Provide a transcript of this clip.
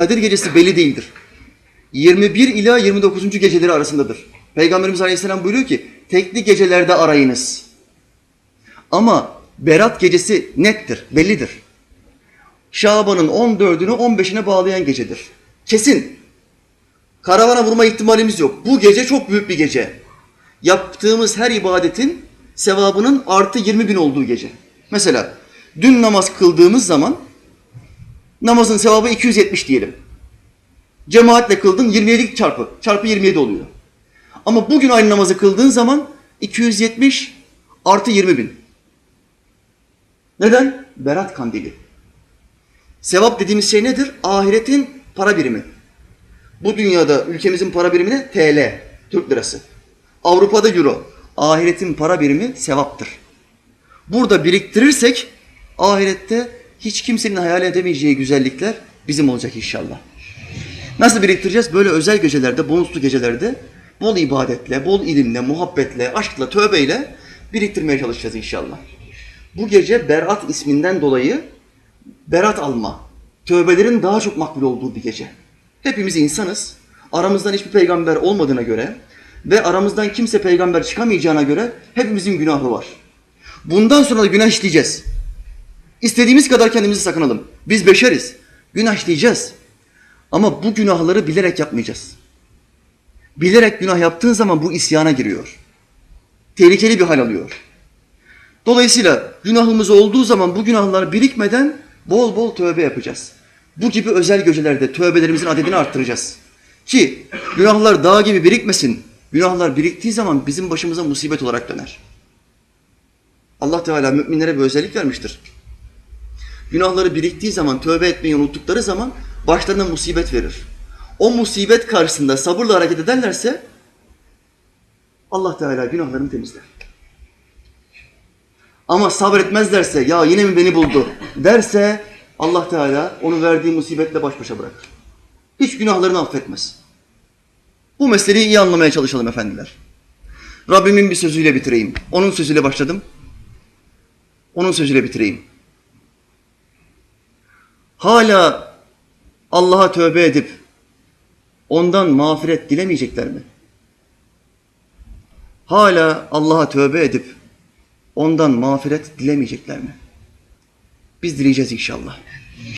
Kadir gecesi belli değildir. 21 ila 29. geceleri arasındadır. Peygamberimiz Aleyhisselam buyuruyor ki tekli gecelerde arayınız. Ama Berat gecesi nettir, bellidir. Şaban'ın 14'ünü 15'ine bağlayan gecedir. Kesin. Karavana vurma ihtimalimiz yok. Bu gece çok büyük bir gece. Yaptığımız her ibadetin sevabının artı 20 bin olduğu gece. Mesela dün namaz kıldığımız zaman namazın sevabı 270 diyelim. Cemaatle kıldın 27 çarpı. Çarpı 27 oluyor. Ama bugün aynı namazı kıldığın zaman 270 artı 20 bin. Neden? Berat kandili. Sevap dediğimiz şey nedir? Ahiretin para birimi. Bu dünyada ülkemizin para birimi ne? TL, Türk lirası. Avrupa'da euro. Ahiretin para birimi sevaptır. Burada biriktirirsek ahirette hiç kimsenin hayal edemeyeceği güzellikler bizim olacak inşallah. Nasıl biriktireceğiz? Böyle özel gecelerde, bonuslu gecelerde bol ibadetle, bol ilimle, muhabbetle, aşkla, tövbeyle biriktirmeye çalışacağız inşallah. Bu gece Berat isminden dolayı berat alma, tövbelerin daha çok makbul olduğu bir gece. Hepimiz insanız. Aramızdan hiçbir peygamber olmadığına göre ve aramızdan kimse peygamber çıkamayacağına göre hepimizin günahı var. Bundan sonra da günah işleyeceğiz. İstediğimiz kadar kendimizi sakınalım. Biz beşeriz. Günah işleyeceğiz. Ama bu günahları bilerek yapmayacağız. Bilerek günah yaptığın zaman bu isyana giriyor. Tehlikeli bir hal alıyor. Dolayısıyla günahımız olduğu zaman bu günahlar birikmeden bol bol tövbe yapacağız. Bu gibi özel gecelerde tövbelerimizin adedini arttıracağız. Ki günahlar dağ gibi birikmesin. Günahlar biriktiği zaman bizim başımıza musibet olarak döner. Allah Teala müminlere bir özellik vermiştir. Günahları biriktiği zaman, tövbe etmeyi unuttukları zaman başlarına musibet verir. O musibet karşısında sabırla hareket ederlerse Allah Teala günahlarını temizler. Ama sabretmezlerse ya yine mi beni buldu derse Allah Teala onu verdiği musibetle baş başa bırakır. Hiç günahlarını affetmez. Bu meseleyi iyi anlamaya çalışalım efendiler. Rabbimin bir sözüyle bitireyim. Onun sözüyle başladım. Onun sözüyle bitireyim. Hala Allah'a tövbe edip ondan mağfiret dilemeyecekler mi? Hala Allah'a tövbe edip ondan mağfiret dilemeyecekler mi? Biz dileyeceğiz inşallah.